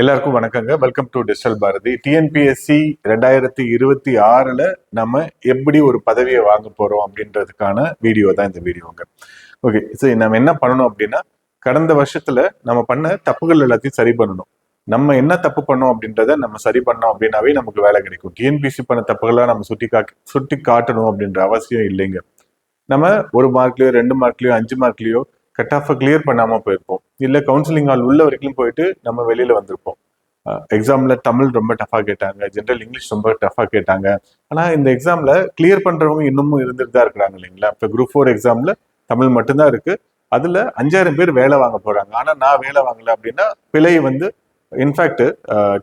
எல்லாருக்கும் வணக்கங்க. Welcome to digital Bharathi TNPSC ரெண்டாயிரத்தி இருபத்தி ஆறில் நம்ம எப்படி ஒரு பதவியை வாங்க போகிறோம் அப்படின்றதுக்கான வீடியோ தான் இந்த வீடியோங்க. ஓகே சரி நம்ம என்ன பண்ணணும் அப்படின்னா கடந்த வருஷத்தில் நம்ம பண்ண தப்புகள் எல்லாத்தையும் சரி பண்ணணும். நம்ம என்ன தப்பு பண்ணோம் அப்படின்றத நம்ம சரி பண்ணோம் அப்படின்னாவே நமக்கு வேலை கிடைக்கும். டிஎன்பிஎஸ்சி பண்ண தப்புகளாக நம்ம சுட்டி கா சுட்டி காட்டணும் அப்படின்ற அவசியம் இல்லைங்க. நம்ம ஒரு மார்க்லேயோ ரெண்டு மார்க்லேயோ அஞ்சு மார்க்லேயோ கட் ஆஃபை கிளியர் பண்ணாமல் போயிருப்போம். இல்லை கவுன்சிலிங் ஹால் உள்ள வரைக்கும் போயிட்டு நம்ம வெளியில் வந்திருப்போம். எக்ஸாமில் தமிழ் ரொம்ப டஃபாக கேட்டாங்க ஜென்ரல் இங்கிலீஷ் ரொம்ப டஃபாக கேட்டாங்க. ஆனால் இந்த எக்ஸாமில் கிளியர் பண்ணுறவங்க இன்னமும் இருந்துட்டு தான் இருக்கிறாங்க இல்லைங்களா? இப்போ குரூப் ஃபோர் எக்ஸாமில் தமிழ் மட்டும்தான் இருக்குது அதில் அஞ்சாயிரம் பேர் வேலை வாங்க போகிறாங்க ஆனால் நான் வேலை வாங்கல அப்படின்னா பிழை வந்து இன்ஃபேக்ட்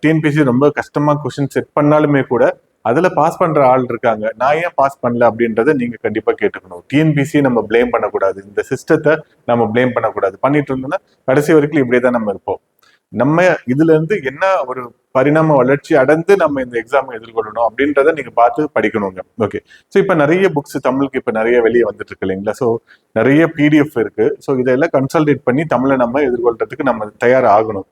டிஎன்பிசி ரொம்ப கஷ்டமாக கொஷின் செட் பண்ணாலுமே கூட அதுல பாஸ் பண்ற ஆள் இருக்காங்க. நான் ஏன் பாஸ் பண்ணல அப்படின்றத நீங்க கண்டிப்பா கேட்டுக்கணும். டிஎன்பிசி நம்ம ப்ளேம் பண்ணக்கூடாது. இந்த சிஸ்டத்தை நம்ம ப்ளேம் பண்ணக்கூடாது. பண்ணிட்டு இருந்தோம்னா கடைசி வரைக்கும் இப்படியே தான் நம்ம இருப்போம். நம்ம இதுல இருந்து என்ன ஒரு பரிணாம வளர்ச்சி அடைந்து நம்ம இந்த எக்ஸாம் எதிர்கொள்ளணும் அப்படின்றத நீங்க பார்த்து படிக்கணுங்க. ஓகே ஸோ இப்போ நிறைய புக்ஸ் தமிழுக்கு இப்போ நிறைய வெளியே வந்துட்டு இருக்கு இல்லைங்களா? ஸோ நிறைய பிடிஎஃப் இருக்கு. ஸோ இதெல்லாம் கன்சல்டேட் பண்ணி தமிழை நம்ம எதிர்கொள்றதுக்கு நம்ம தயார் ஆகணும்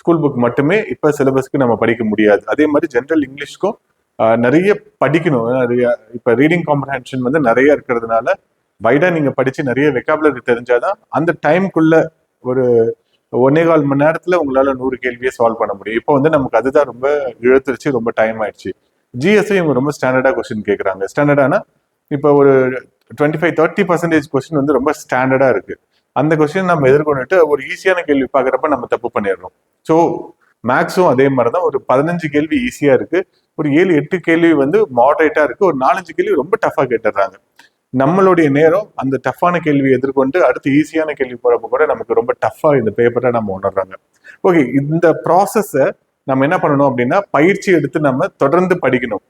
ஸ்கூல் புக் மட்டுமே இப்போ சிலபஸ்க்கு நம்ம படிக்க முடியாது. அதே மாதிரி ஜென்ரல் இங்கிலீஷ்க்கும் நிறைய படிக்கணும். நிறைய இப்போ ரீடிங் காம்ப்ரஹென்ஷன் வந்து நிறைய இருக்கிறதுனால வைடா நீங்க படிச்சு நிறைய வெக்காபுலரி தெரிஞ்சாதான் அந்த டைம்குள்ள ஒரு ஒன்னே கால் மணி நேரத்துல உங்களால நூறு கேள்வியை சால்வ் பண்ண முடியும். இப்போ வந்து நமக்கு அதுதான் ரொம்ப இழுத்துருச்சு ரொம்ப டைம் ஆயிடுச்சு. ஜிஎஸ்ஐ இவங்க ரொம்ப ஸ்டாண்டர்டா கொஸ்டின் கேட்குறாங்க ஸ்டாண்டர்டானா இப்போ ஒரு twenty five thirty percentage question வந்து ரொம்ப ஸ்டாண்டர்டா இருக்கு. அந்த கொஸ்டின் நம்ம எதிர்கொண்டுட்டு ஒரு ஈஸியான கேள்வி பார்க்குறப்ப நம்ம தப்பு பண்ணிடுறோம். ஸோ மேக்ஸும் அதே மாதிரி தான் ஒரு பதினஞ்சு கேள்வி ஈஸியாக இருக்குது ஒரு ஏழு எட்டு கேள்வி வந்து மாடரேட்டாக இருக்குது ஒரு நாலஞ்சு கேள்வி ரொம்ப டஃபாக கேட்டுடுறாங்க நம்மளுடைய நேரம் அந்த டஃப்பான கேள்வி எதிர்கொண்டு அடுத்து ஈஸியான கேள்வி போகிறப்ப கூட நமக்கு ரொம்ப டஃப்பாக இந்த பேப்பரை நம்ம உணர்றாங்க. ஓகே இந்த ப்ராசஸை நம்ம என்ன பண்ணணும் அப்படின்னா பயிற்சி எடுத்து நம்ம தொடர்ந்து படிக்கணும்.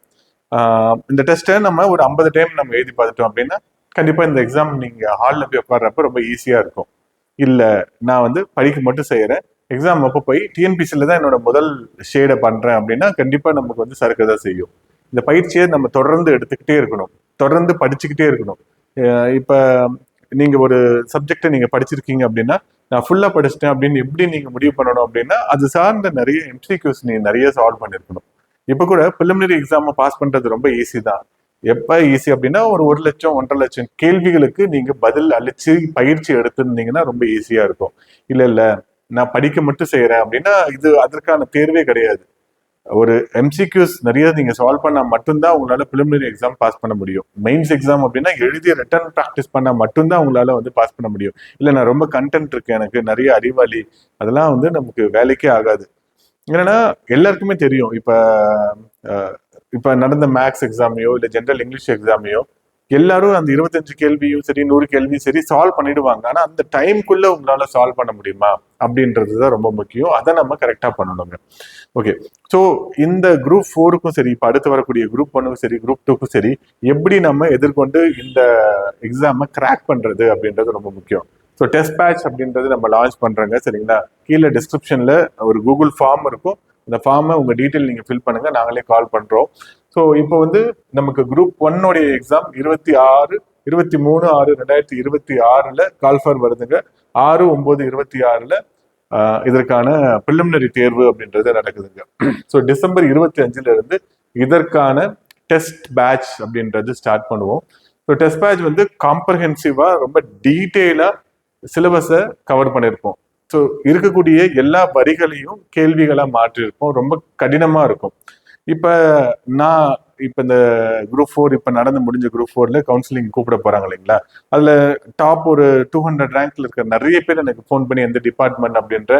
இந்த டெஸ்ட்டை நம்ம ஒரு ஐம்பது டைம் நம்ம எழுதி பார்த்துட்டோம் அப்படின்னா கண்டிப்பாக இந்த எக்ஸாம் நீங்கள் ஹாலில் போய் உட்காடுறப்ப ரொம்ப ஈஸியாக இருக்கும். இல்லை நான் வந்து படிக்க மட்டும் செய்கிறேன் எக்ஸாம் அப்போ போய் டிஎன்பிசியில் தான் என்னோட முதல் ஷேடை பண்ணுறேன் அப்படின்னா கண்டிப்பாக நமக்கு வந்து சறுக்க தான் செய்யும். இந்த பயிற்சியை நம்ம தொடர்ந்து எடுத்துக்கிட்டே இருக்கணும். தொடர்ந்து படிச்சுக்கிட்டே இருக்கணும். இப்போ நீங்கள் ஒரு சப்ஜெக்டை நீங்கள் படிச்சிருக்கீங்க அப்படின்னா நான் ஃபுல்லாக படிச்சிட்டேன் அப்படின்னு எப்படி நீங்கள் முடிவு பண்ணணும் அப்படின்னா அது சார்ந்த நிறைய எம்சிக்யூஸ் நீங்கள் நிறைய சால்வ் பண்ணியிருக்கணும் இப்போ கூட ப்ரிலிமினரி எக்ஸாமை பாஸ் பண்ணுறது ரொம்ப ஈஸி தான். எப்போ ஈஸி அப்படின்னா ஒரு ஒரு லட்சம் ஒன்றரை லட்சம் கேள்விகளுக்கு நீங்கள் பதில் அளிச்சு பயிற்சி எடுத்துருந்தீங்கன்னா ரொம்ப ஈஸியாக இருக்கும். இல்லை இல்லை. நான் படிக்க மட்டும் செய்யறேன் அப்படின்னா இது அதற்கான தேர்வே கிடையாது. ஒரு எம்சிக்யூஸ் நிறைய நீங்க சால்வ் பண்ணா மட்டும்தான் உங்களால பிலிமினரி எக்ஸாம் பாஸ் பண்ண முடியும். மெயின்ஸ் எக்ஸாம் அப்படின்னா எழுதி ரிட்டர்ன் ப்ராக்டிஸ் பண்ணா மட்டும்தான் உங்களால வந்து பாஸ் பண்ண முடியும். இல்லை நான் ரொம்ப கண்டென்ட் இருக்கேன் எனக்கு நிறைய அறிவாளி அதெல்லாம் வந்து நமக்கு வேலைக்கே ஆகாது. என்னன்னா எல்லாருக்குமே தெரியும். இப்ப இப்போ இப்ப நடந்த மேக்ஸ் எக்ஸாமையோ இல்லை ஜென்ரல் இங்கிலீஷ் எக்ஸாமையோ எல்லாரும் அந்த இருபத்தஞ்சு கேள்வியும் சரி நூறு கேள்வியும் சரி சால்வ் பண்ணிடுவாங்க. ஆனா அந்த டைம்குள்ள உங்களால சால்வ் பண்ண முடியுமா? அப்படின்றது தான் ரொம்ப முக்கியம். அதை நம்ம கரெக்டா பண்ணணுங்க. ஓகே ஸோ இந்த குரூப் ஃபோருக்கும் சரி இப்போ அடுத்து வரக்கூடிய குரூப் ஒன்னுக்கும் சரி குரூப் டூக்கும் சரி எப்படி நம்ம எதிர்கொண்டு இந்த எக்ஸாமை கிராக் பண்றது அப்படின்றது ரொம்ப முக்கியம். ஸோ டெஸ்ட் பேட்ச் அப்படின்றது நம்ம லான்ச் பண்ணுறோங்க சரிங்களா? கீழே டிஸ்கிரிப்ஷனில் ஒரு கூகுள் ஃபார்ம் இருக்கும். அந்த ஃபார்மை உங்கள் டீட்டெயில் நீங்கள் ஃபில் பண்ணுங்கள் நாங்களே கால் பண்ணுறோம் ஸோ இப்போ வந்து நமக்கு குரூப் ஒன்னுடைய எக்ஸாம் இருபத்தி ஆறு இருபத்தி மூணு ஆறு ரெண்டாயிரத்தி இருபத்தி ஆறில் கால்ஃபர் வருதுங்க. ஆறு ஒம்பது இருபத்தி ஆறில் இதற்கான preliminary தேர்வு அப்படின்றது நடக்குதுங்க. ஸோ டிசம்பர் இருபத்தி அஞ்சுல இருந்து இதற்கான டெஸ்ட் பேட்ச் அப்படின்றது ஸ்டார்ட் பண்ணுவோம். ஸோ டெஸ்ட் பேட்ச் வந்து காம்ப்ரஹென்சிவாக ரொம்ப டீட்டெயிலாக சிலபஸை கவர் பண்ணியிருப்போம் ஸோ இருக்கக்கூடிய எல்லா வரிகளையும் கேள்விகளாக மாற்றிருப்போம். ரொம்ப கடினமாக இருக்கும். இப்போ நான் இப்போ இந்த குரூப் ஃபோர் இப்போ நடந்து முடிஞ்ச குரூப் ஃபோரில் கவுன்சிலிங் கூப்பிட போகிறாங்க இல்லைங்களா? அதில் டாப் ஒரு டூ ஹண்ட்ரட் ரேங்க்ல இருக்கிற நிறைய பேர் எனக்கு ஃபோன் பண்ணி எந்த டிபார்ட்மெண்ட் அப்படின்ற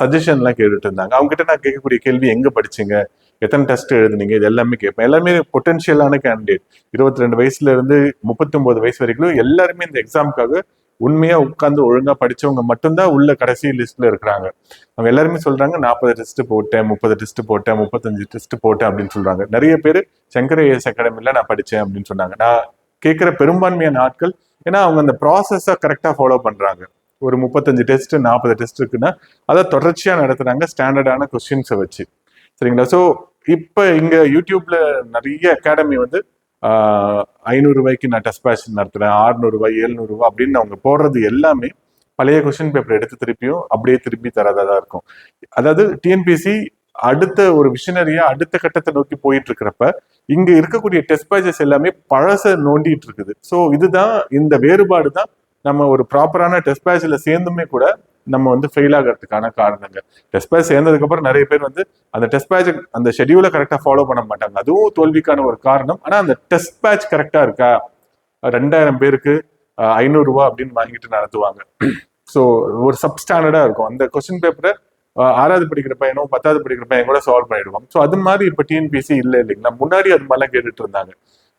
சஜஷன்லாம் எல்லாம் கேட்டுட்டு இருந்தாங்க. அவங்ககிட்ட நான் கேட்கக்கூடிய கேள்வி எங்கே படிச்சிங்க? எத்தனை டெஸ்ட் எழுதுனீங்க? இது எல்லாமே கேட்பேன். எல்லாமே பொட்டென்ஷியலான கேண்டிடேட் இருபத்தி ரெண்டு வயசுல இருந்து முப்பத்தி ஒன்பது வயசு வரைக்கும் எல்லாருமே இந்த எக்ஸாமுக்காக உண்மையா உட்காந்து ஒழுங்கா படிச்சவங்க மட்டும்தான் உள்ள கடைசி லிஸ்ட்ல இருக்கிறாங்க. அவங்க எல்லாருமே சொல்றாங்க நாற்பது டெஸ்ட் போட்டேன் முப்பது டெஸ்ட் போட்டேன் முப்பத்தஞ்சு டெஸ்ட் போட்டேன் அப்படின்னு சொல்றாங்க. நிறைய பேர் சங்கர ஏஎஸ் அகாடமில நான் படிச்சேன் அப்படின்னு சொன்னாங்க. நான் கேட்கிற பெரும்பான்மையான ஆட்கள் ஏன்னா அவங்க அந்த ப்ராசஸை கரெக்டா ஃபாலோ பண்றாங்க. ஒரு முப்பத்தஞ்சு டெஸ்ட் நாற்பது டெஸ்ட் இருக்குன்னா அதை தொடர்ச்சியா நடத்துறாங்க ஸ்டாண்டர்டான கொஸ்டின்ஸை வச்சு. சரிங்களா? ஸோ இப்போ இங்க யூடியூப்ல நிறைய அகாடமி வந்து ஐநூறு ரூபாய்க்கு நான் டெஸ்ட் பேட்ச் நடத்துகிறேன் ஆறுநூறு ரூபாய் அப்படின்னு அவங்க போடுறது எல்லாமே பழைய கொஸ்டின் பேப்பர் எடுத்து திருப்பியும் அப்படியே திருப்பி தரதா தான் இருக்கும். அதாவது டிஎன்பிஎஸ்சி அடுத்த ஒரு விஷனரியா அடுத்த கட்டத்தை நோக்கி போயிட்டு இருக்கிறப்ப இங்க இருக்கக்கூடிய டெஸ்ட் பேஜஸ் எல்லாமே பழச நோண்டிட்டு இருக்குது. ஸோ இதுதான் இந்த வேறுபாடு தான் நம்ம ஒரு ப்ராப்பரான டெஸ்ட் பேஜில் சேர்ந்துமே கூட நம்ம வந்து ஃபெயில் ஆகிறதுக்கான காரணங்க டெஸ்ட் பேட்ச் சேர்ந்ததுக்கப்புறம் நிறைய பேர் வந்து அந்த டெஸ்ட் பேட்ச் அந்த ஷெடியூலை கரெக்டாக ஃபாலோ பண்ண மாட்டாங்க. அதுவும் தோல்விக்கான ஒரு காரணம். ஆனால் அந்த டெஸ்ட் பேட்ச் கரெக்டாக இருக்கா? ரெண்டாயிரம் பேருக்கு ஐநூறுரூவா அப்படின்னு வாங்கிட்டு நடத்துவாங்க. ஸோ ஒரு சப்ஸ்டாண்டர்டா இருக்கும். அந்த கொஸ்டின் பேப்பரை ஆறாவது படிக்கிற பையனும் பத்தாவது படிக்கிற பையன் கூட சால்வ் பண்ணிடுவோம் ஸோ அது மாதிரி இப்போ டிஎன்பிசி இல்லை இல்லைங்களா? முன்னாடி அது மாதிரிலாம் கேட்டுட்டு இருந்தாங்க.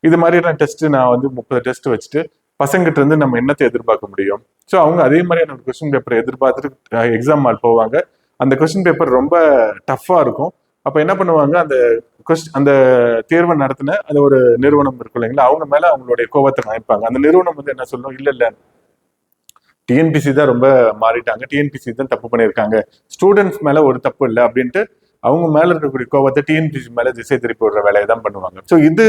இது மாதிரியான டெஸ்ட் நான் வந்து முப்பது டெஸ்ட் வச்சுட்டு பசங்கிட்ட இருந்து நம்ம என்னத்தை எதிர்பார்க்க முடியும்? ஸோ அவங்க அதே மாதிரியான ஒரு கொஸ்டின் பேப்பரை எதிர்பார்த்துட்டு எக்ஸாம் மால் போவாங்க. அந்த கொஸ்டின் பேப்பர் ரொம்ப டஃப்பாக இருக்கும். அப்போ என்ன பண்ணுவாங்க? அந்த கொஸ்டின் அந்த தேர்வை நடத்தின அந்த ஒரு நிறுவனம் இருக்கும் இல்லைங்களா? அவங்க மேலே அவங்களுடைய கோபத்தை காமிப்பாங்க. அந்த நிறுவனம் வந்து என்ன சொல்லணும் இல்லை இல்லை. டிஎன்பிசி தான் ரொம்ப மாறிட்டாங்க. டிஎன்பிசி தான் தப்பு பண்ணியிருக்காங்க. ஸ்டூடெண்ட்ஸ் மேலே ஒரு தப்பு இல்லை அப்படின்ட்டு அவங்க மேலே இருக்கக்கூடிய கோபத்தை டிஎன்பிசி மேலே திசை திருப்பி விடுற வேலையை தான் பண்ணுவாங்க. ஸோ இது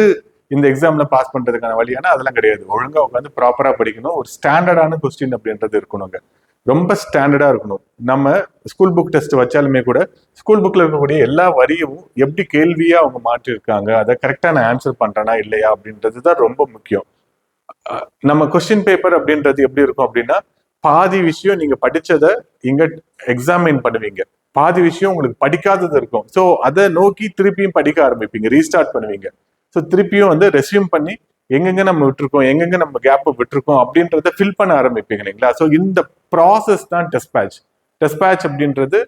இந்த எக்ஸாம்ல பாஸ் பண்றதுக்கான வழியானா அதெல்லாம் கிடையாது. ஒழுங்கா உட்காந்து ப்ராப்பரா படிக்கணும். ஒரு ஸ்டாண்டர்டான கொஸ்டின் அப்படின்றது இருக்கணுங்க. ரொம்ப ஸ்டாண்டர்டா இருக்கணும். நம்ம ஸ்கூல் புக் டெஸ்ட் வச்சாலுமே கூட ஸ்கூல் புக்ல இருக்கக்கூடிய எல்லா வரியும் எப்படி கேள்வியா அவங்க மாற்றிருக்காங்க அதை கரெக்டா நான் ஆன்சர் பண்றேனா இல்லையா அப்படின்றது தான் ரொம்ப முக்கியம். நம்ம கொஸ்டின் பேப்பர் அப்படின்றது எப்படி இருக்கும் அப்படின்னா பாதி விஷயம் நீங்க படிச்சதை இங்க எக்ஸாமின் பண்ணுவீங்க. பாதி விஷயம் உங்களுக்கு படிக்காதது இருக்கும். ஸோ அதை நோக்கி திருப்பியும் படிக்க ஆரம்பிப்பீங்க. ரீஸ்டார்ட் பண்ணுவீங்க. ஸோ திருப்பியும் வந்து ரெஸ்யூம் பண்ணி எங்கெங்க நம்ம விட்டுருக்கோம் எங்கெங்க நம்ம கேப்பை விட்டுருக்கோம் அப்படின்றத ஃபில் பண்ண ஆரம்பிப்பீங்க இல்லைங்களா? ஸோ இந்த ப்ராசஸ் தான் டெஸ்ட் பேட்ச் டெஸ்ட் பேட்ச் அப்படின்றது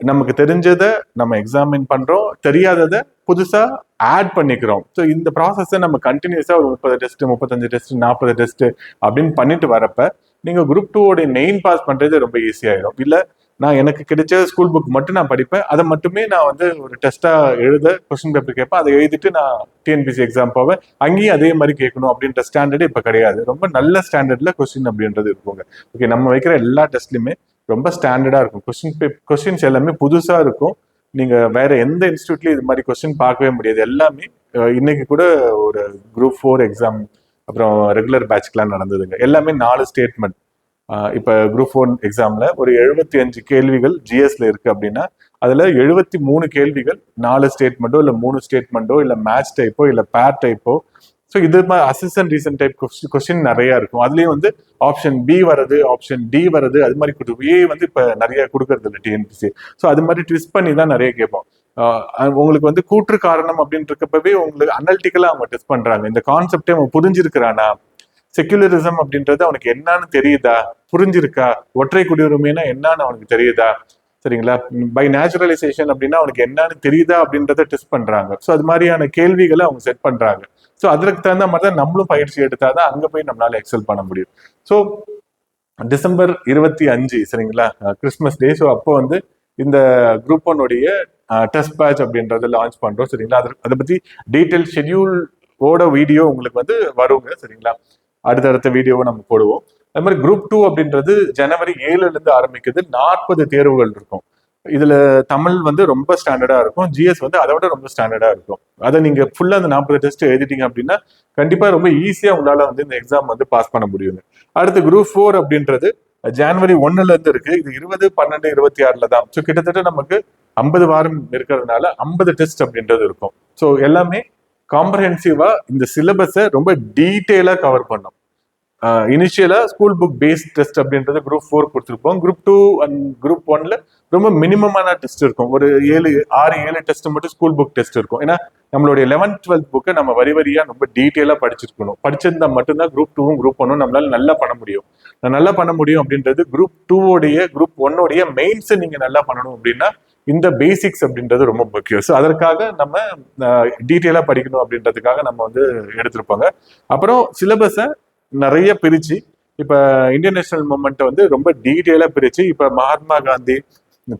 நமக்கு தெரிஞ்சதை நம்ம எக்ஸாமின் பண்ணுறோம் தெரியாததை புதுசாக ஆட் பண்ணிக்கிறோம். ஸோ இந்த ப்ராசஸை நம்ம கண்டினியூஸாக ஒரு முப்பது டெஸ்ட் முப்பத்தஞ்சு டெஸ்ட் நாற்பது டெஸ்ட் அப்படின்னு பண்ணிட்டு வரப்ப நீங்கள் குரூப் டூவோடைய மெயின் பாஸ் பண்ணுறது ரொம்ப ஈஸியாயிடும் இல்லை நான் எனக்கு கிடைச்ச ஸ்கூல் புக் மட்டும் நான் படிப்பேன். அதை மட்டுமே நான் வந்து ஒரு டெஸ்ட்டாக எழுத கொஸ்டின் பேப்பர் கேட்பேன். அதை எழுதிட்டு நான் டிஎன்பிசி எக்ஸாம் போவேன். அங்கேயும் அதே மாதிரி கேட்கணும் அப்படின்ற ஸ்டாண்டர்டு இப்போ கிடையாது. ரொம்ப நல்ல ஸ்டாண்டர்டில் கொஸ்டின் அப்படின்றது இருக்குங்க. ஓகே நம்ம வைக்கிற எல்லா டெஸ்ட்லையுமே ரொம்ப ஸ்டாண்டர்டாக இருக்கும். கொஸ்டின் பே கொஸ்டின்ஸ் எல்லாமே புதுசாக இருக்கும். நீங்கள் வேற எந்த இன்ஸ்டியூட்லையும் இது மாதிரி கொஸ்டின் பார்க்கவே முடியாது. எல்லாமே இன்னைக்கு கூட ஒரு குரூப் ஃபோர் எக்ஸாம் அப்புறம் ரெகுலர் பேட்ச்க்கெலாம் நடந்ததுங்க. எல்லாமே நாலு ஸ்டேட்மெண்ட் இப்போ குரூப் ஒன் எக்ஸாமில் ஒரு எழுபத்தி அஞ்சு கேள்விகள் ஜிஎஸ்ல இருக்கு அப்படின்னா அதில் எழுபத்தி மூணு கேள்விகள் நாலு ஸ்டேட்மெண்ட்டோ இல்லை மூணு ஸ்டேட்மெண்ட்டோ இல்லை மேட்ச் டைப்போ இல்லை பேர் டைப்போ ஸோ இது மாதிரி அசிஸ்டன்ட் ரீசன் டைப் கொஸ்டின் நிறையா இருக்கும். அதுலேயும் வந்து ஆப்ஷன் பி வருது ஆப்ஷன் டி வருது அது மாதிரி கொடுக்கும். ஏ வந்து இப்போ நிறைய கொடுக்கறது இல்லை டிஎன்பிசி ஸோ அது மாதிரி ட்விஸ்ட் பண்ணி தான் நிறைய கேட்போம். உங்களுக்கு வந்து கூற்று காரணம் அப்படின்றக்கப்பவே உங்களுக்கு அனல்டிக்கலாக அவங்க டெஸ்ட் பண்ணுறாங்க இந்த கான்செப்டே அவன் புரிஞ்சிருக்கிறானா? செக்யூலரிசம் அப்படின்றது அவனுக்கு என்னன்னு தெரியுதா? புரிஞ்சிருக்கா? ஒற்றை குடியுரிமைனா என்னன்னு அவனுக்கு தெரியுதா? சரிங்களா? பை நேச்சுரலைசேஷன் அப்படின்னா அவனுக்கு என்னன்னு தெரியுதா அப்படின்றத டெஸ்ட் பண்றாங்க. ஸோ அது மாதிரியான கேள்விகளை அவங்க செட் பண்றாங்க. ஸோ அதற்கு தகுந்த மாதிரி தான் நம்மளும் பயிற்சி எடுத்தாதான் அங்கே போய் நம்மளால எக்ஸல் பண்ண முடியும். ஸோ டிசம்பர் இருபத்தி அஞ்சு சரிங்களா? கிறிஸ்மஸ் டே ஸோ அப்போ வந்து இந்த குரூப் ஒன்னுடைய டெஸ்ட் பேட்ச் அப்படின்றத லான்ச் பண்றோம் சரிங்களா? அது அதை பத்தி டீட்டெயில் ஷெட்யூல் ஓட வீடியோ உங்களுக்கு வந்து வருங்க சரிங்களா? அடுத்தடுத்த வீடியோவை நம்ம போடுவோம். அது மாதிரி குரூப் டூ அப்படின்றது ஜனவரி ஏழுல இருந்து ஆரம்பிக்குது. நாற்பது தேர்வுகள் இருக்கும். இதுல தமிழ் வந்து ரொம்ப ஸ்டாண்டர்டா இருக்கும். ஜிஎஸ் வந்து அதை விட ரொம்ப ஸ்டாண்டர்டா இருக்கும். அதை நீங்க ஃபுல்லா அந்த நாற்பது டெஸ்ட் எழுதிட்டீங்க அப்படின்னா கண்டிப்பா ரொம்ப ஈஸியா உங்களால வந்து இந்த எக்ஸாம் வந்து பாஸ் பண்ண முடியுங்க அடுத்து குரூப் ஃபோர் அப்படின்றது ஜனவரி ஒன்னுல இருந்து இருக்கு. இது இருபது பன்னெண்டு இருபத்தி ஆறுல தான். ஸோ கிட்டத்தட்ட நமக்கு ஐம்பது வாரம் இருக்கிறதுனால ஐம்பது டெஸ்ட் அப்படின்றது இருக்கும். ஸோ எல்லாமே காம்ப்ரஹென்சிவா இந்த சிலபஸை ரொம்ப டீட்டெயிலா கவர் பண்ணும். இனிஷியலா ஸ்கூல் புக் பேஸ்ட் டெஸ்ட் அப்படின்றது குரூப் ஃபோர் கொடுத்துருப்போம். குரூப் டூ அண்ட் குரூப் ஒன்ல ரொம்ப மினிமமான டெஸ்ட் இருக்கும். ஒரு ஏழு ஆறு ஏழு டெஸ்ட் மட்டும் ஸ்கூல் புக் டெஸ்ட் இருக்கும். ஏன்னா நம்மளுடைய லெவன்த் டுவெல்த் புக்கை நம்ம வரி வரியா ரொம்ப டீட்டெயிலா படிச்சிருக்கணும். படிச்சிருந்தா மட்டும்தான் குரூப் டூவும் குரூப் ஒன்னும் நம்மளால நல்லா பண்ண முடியும். நல்லா பண்ண முடியும் அப்படின்றது குரூப் டூவோடைய குரூப் ஒன்னோடைய மெயின்ஸை நீங்க நல்லா பண்ணணும் அப்படின்னா இந்த பேசிக்ஸ் அப்படின்றது ரொம்ப முக்கியம். ஸோ அதற்காக நம்ம டீட்டெயிலாக படிக்கணும் அப்படின்றதுக்காக நம்ம வந்து எடுத்திருப்பாங்க. அப்புறம் சிலபஸை நிறைய பிரித்து இப்போ இந்தியன் நேஷனல் மூமெண்ட்டை வந்து ரொம்ப டீட்டெயிலாக பிரித்து இப்போ மகாத்மா காந்தி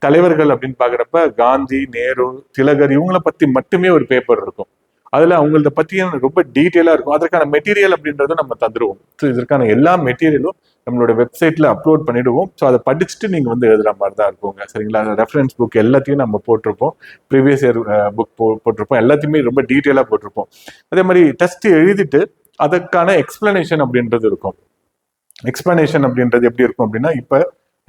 தலைவர்கள் அப்படின்னு பார்க்குறப்ப காந்தி நேரு திலகர் இவங்களை பற்றி மட்டுமே ஒரு பேப்பர் இருக்கும். அதில் அவங்களத பற்றியான ரொம்ப டீட்டெயிலாக இருக்கும். அதற்கான மெட்டீரியல் அப்படின்றத நம்ம தந்துடுவோம் ஸோ இதற்கான எல்லா மெட்டீரியலும் நம்மளோட வெப்சைட்டில் அப்லோட் பண்ணிடுவோம். ஸோ அதை படிச்சுட்டு நீங்கள் வந்து எழுதுகிற மாதிரி தான் இருக்குங்க சரிங்களா? ரெஃபரன்ஸ் புக் எல்லாத்தையும் நம்ம போட்டிருப்போம். ப்ரீவியஸ் இயர் புக் போ போட்டிருப்போம். எல்லாத்தையுமே ரொம்ப டீட்டெயிலாக போட்டிருப்போம். அதே மாதிரி டெஸ்ட் எழுதிட்டு அதற்கான எக்ஸ்பிளனேஷன் அப்படின்றது இருக்கும். எக்ஸ்பிளனேஷன் அப்படின்றது எப்படி இருக்கும் அப்படின்னா இப்போ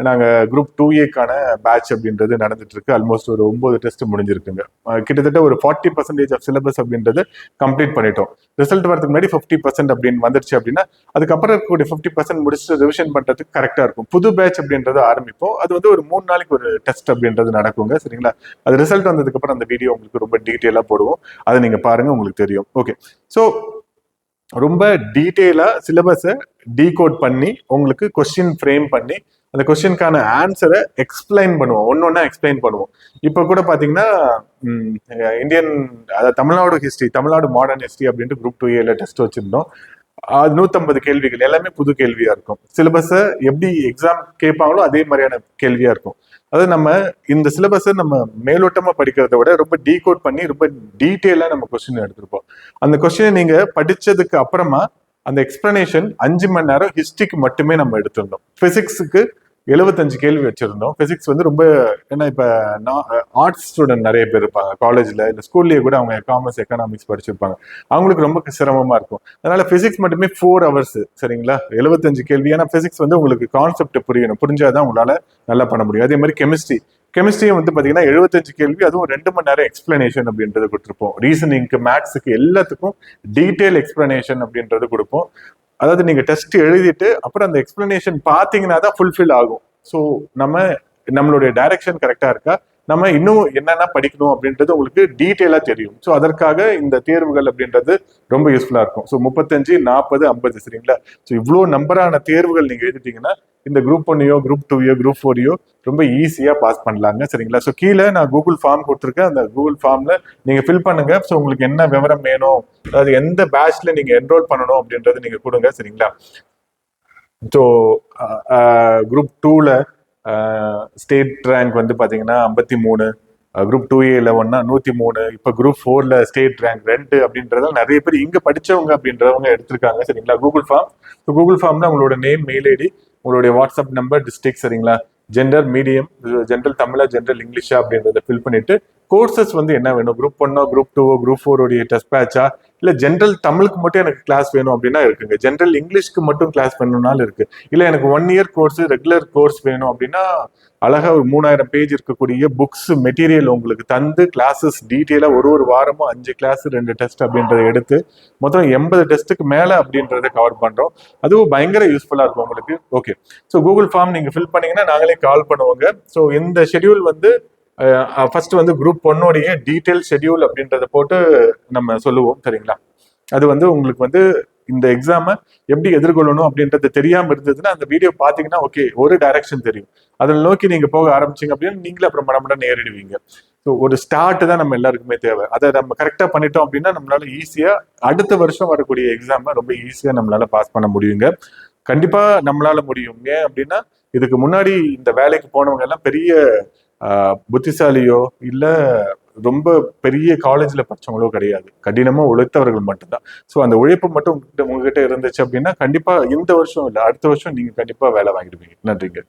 நாங்கள் குரூப் டூ ஏக்கான பேட்ச் அப்படின்றது நடந்துட்டு இருக்கு. ஆல்மோஸ்ட் ஒரு ஒன்பது டெஸ்ட் முடிஞ்சிருக்குங்க. கிட்டத்தட்ட ஒரு ஃபார்ட்டி பர்சன்டேஜ் ஆஃப் சிலபஸ் அப்படின்றது கம்ப்ளீட் பண்ணிட்டோம். ரிசல்ட் வரதுக்கு முன்னாடி ஃபிஃப்டி பர்சன்ட் அப்படின்னு வந்துருச்சு அப்படின்னா அதுக்கப்புறம் இருக்கக்கூடிய ஃபிஃப்டி பர்சன்ட் முடிச்சுட்டு ரிவிஷன் பண்ணுறதுக்கு கரெக்டாக இருக்கும். புது பேட்ச் அப்படின்றது ஆரம்பிப்போம். அது வந்து ஒரு மூணு நாளைக்கு ஒரு டெஸ்ட் அப்படின்றது நடக்குங்க. சரிங்களா? அது ரிசல்ட் வந்ததுக்கப்புறம் அந்த வீடியோ உங்களுக்கு ரொம்ப டீட்டெயிலாக போடுவோம். அதை நீங்கள் பாருங்கள் உங்களுக்கு தெரியும். ஓகே ஸோ ரொம்ப டீட்டெயிலாக சிலபஸை டீகோட் பண்ணி உங்களுக்கு கொஸ்டின் ஃப்ரேம் பண்ணி அந்த கொஸ்டினுக்கான ஆன்சரை எக்ஸ்பிளைன் பண்ணுவோம். ஒன்று ஒன்றா எக்ஸ்பிளைன் பண்ணுவோம். இப்போ கூட பார்த்தீங்கன்னா இந்தியன் அதாவது Tamil Nadu history Tamil Nadu modern history அப்படின்ட்டு குரூப் டூ ஏல டெஸ்ட் வச்சிருந்தோம். அது நூற்றம்பது கேள்விகள். எல்லாமே புது கேள்வியாக இருக்கும். சிலபஸை எப்படி எக்ஸாம் கேட்பாங்களோ அதே மாதிரியான கேள்வியாக இருக்கும். அதாவது நம்ம இந்த சிலபஸை நம்ம மேலோட்டமாக படிக்கிறத விட ரொம்ப டீகோட் பண்ணி ரொம்ப டீட்டெயிலாக நம்ம கொஸ்டின் எடுத்திருப்போம். அந்த கொஸ்டினை நீங்கள் படித்ததுக்கு அப்புறமா அந்த எக்ஸ்பிளனேஷன் அஞ்சு மணி நேரம் ஹிஸ்ட்ரிக்கு மட்டுமே நம்ம எடுத்திருந்தோம். ஃபிசிக்ஸுக்கு எழுபத்தஞ்சு கேள்வி வச்சிருந்தோம். பிசிக்ஸ் வந்து ரொம்ப ஏன்னா நான் ஆர்ட்ஸ் ஸ்டூடெண்ட் நிறைய பேர் இருப்பாங்க. காலேஜில் இல்லை ஸ்கூல்லேயே கூட அவங்க காமர்ஸ் எக்கனாமிக்ஸ் படிச்சிருப்பாங்க. அவங்களுக்கு ரொம்ப சிரமமாக இருக்கும். அதனால ஃபிசிக்ஸ் மட்டுமே ஃபோர் ஹவர்ஸ் சரிங்களா? எழுபத்தஞ்சு கேள்வி. ஏன்னா ஃபிசிக்ஸ் வந்து உங்களுக்கு கான்செப்ட் புரியணும். புரிஞ்சாதான் உங்களால் நல்லா பண்ண முடியும். அதே மாதிரி கெமிஸ்ட்ரி கெமிஸ்ட்ரியும் வந்து பார்த்தீங்கன்னா எழுபத்தஞ்சு கேள்வி. அதுவும் ரெண்டு மணி நேரம் எக்ஸ்பிளனேஷன் அப்படின்றது கொடுத்துருப்போம். ரீசனிங்க்கு மேக்ஸுக்கு எல்லாத்துக்கும் டீட்டெயில் எக்ஸ்பிளனேஷன் அப்படின்றது கொடுப்போம். அதாவது நீங்க டெஸ்ட் எழுதிட்டு அப்புறம் அந்த எக்ஸ்பிளனேஷன் பாத்தீங்கன்னா தான் ஃபுல்ஃபில் ஆகும். ஸோ நம்ம நம்மளுடைய டைரக்ஷன் கரெக்டா இருக்கா? நம்ம இன்னும் என்னென்ன படிக்கணும் அப்படின்றது உங்களுக்கு டீட்டெயிலாக தெரியும். ஸோ அதற்காக இந்த தேர்வுகள் அப்படின்றது ரொம்ப யூஸ்ஃபுல்லாக இருக்கும். ஸோ முப்பத்தஞ்சு நாற்பது ஐம்பது சரிங்களா? ஸோ இவ்வளோ நம்பரான தேர்வுகள் நீங்கள் எழுதிட்டீங்கன்னா இந்த குரூப் ஒன்னையோ குரூப் டூயோ குரூப் ஃபோரையோ ரொம்ப ஈஸியாக பாஸ் பண்ணலாங்க சரிங்களா? ஸோ கீழே நான் கூகுள் ஃபார்ம் கொடுத்துருக்கேன். அந்த கூகுள் ஃபார்மில் நீங்கள் ஃபில் பண்ணுங்க. ஸோ உங்களுக்கு என்ன விவரம் வேணும்? அதாவது எந்த பேட்ச்சில் நீங்கள் என்ரோல் பண்ணணும் அப்படின்றது நீங்கள் கொடுங்க சரிங்களா? ஸோ குரூப் டூவில் ஸ்டேட் ரேங்க் வந்து பார்த்தீங்கன்னா ஐம்பத்தி மூணு குரூப் டூ ஏல ஒன்னா நூற்றி மூணு இப்போ குரூப் ஃபோரில் ஸ்டேட் ரேங்க் ரெண்டு அப்படின்றதால நிறைய பேர் இங்கே படித்தவங்க அப்படின்றவங்க எடுத்திருக்காங்க. சரிங்களா? கூகுள் ஃபார்ம் ஸோ கூகுள் ஃபார்ம்ல உங்களோட நேம் மெயில் ஐடி உங்களுடைய வாட்ஸ்அப் நம்பர் டிஸ்டிக் சரிங்களா? ஜெண்டர் மீடியம் ஜென்ரல் தமிழா ஜென்ரல் இங்கிலீஷா அப்படின்றத ஃபில் பண்ணிட்டு கோர்சஸ் வந்து என்ன வேணும்? குரூப் ஒன்னோ குரூப் டூவோ குரூப் ஃபோருடைய டெஸ்ட் பேட்சா இல்லை ஜென்ரல் தமிழுக்கு மட்டும் எனக்கு கிளாஸ் வேணும் அப்படின்னா இருக்குங்க. ஜென்ரல் இங்கிலீஷ்க்கு மட்டும் கிளாஸ் வேணும்னாலும் இருக்கு. இல்லை எனக்கு one year course regular course வேணும் அப்படின்னா அழகாக ஒரு மூணாயிரம் பேஜ் இருக்கக்கூடிய புக்ஸ் மெட்டீரியல் உங்களுக்கு தந்து கிளாஸஸ் டீட்டெயிலாக ஒரு ஒரு வாரமும் அஞ்சு கிளாஸ் ரெண்டு டெஸ்ட் அப்படின்றத எடுத்து மொத்தம் எண்பது டெஸ்ட்டுக்கு மேலே அப்படின்றத கவர் பண்ணுறோம் அதுவும் பயங்கர யூஸ்ஃபுல்லாக இருக்கும் உங்களுக்கு. ஓகே ஸோ கூகுள் ஃபார்ம் நீங்கள் ஃபில் பண்ணீங்கன்னா நாங்களே கால் பண்ணுவோங்க. ஸோ இந்த ஷெட்யூல் வந்து ஃபர்ஸ்ட் வந்து குரூப் ஒன்னோடைய டீட்டெயில் ஷெட்யூல் அப்படின்றத போட்டு நம்ம சொல்லுவோம் சரிங்களா? அது வந்து உங்களுக்கு வந்து இந்த எக்ஸாமை எப்படி எதிர்கொள்ளணும் அப்படின்றது தெரியாம இருந்ததுன்னா அந்த வீடியோ பாத்தீங்கன்னா ஓகே ஒரு டைரக்ஷன் தெரியும். அதில் நோக்கி நீங்க போக ஆரம்பிச்சீங்க அப்படின்னு நீங்களே அப்புறம் மடம் நேரிடுவீங்க. ஸோ ஒரு ஸ்டார்ட் தான் நம்ம எல்லாருக்குமே தேவை. அதை நம்ம கரெக்டாக பண்ணிட்டோம் அப்படின்னா நம்மளால ஈஸியாக அடுத்த வருஷம் வரக்கூடிய எக்ஸாமை ரொம்ப ஈஸியாக நம்மளால பாஸ் பண்ண முடியுங்க. கண்டிப்பாக நம்மளால முடியும். ஏன் அப்படின்னா இதுக்கு முன்னாடி இந்த வேலைக்கு போனவங்க எல்லாம் பெரிய புத்திசாலியோ இல்லை ரொம்ப பெரிய காலேஜில் படிச்சவங்களோ கிடையாது. கடினமாக உழைத்தவர்கள் மட்டும்தான். ஸோ அந்த உழைப்பு மட்டும் உங்ககிட்ட உங்ககிட்ட இருந்துச்சு அப்படின்னா கண்டிப்பாக இந்த வருஷம் இல்லை அடுத்த வருஷம் நீங்கள் கண்டிப்பாக வேலை வாங்கிடுவீங்க. நன்றிங்க.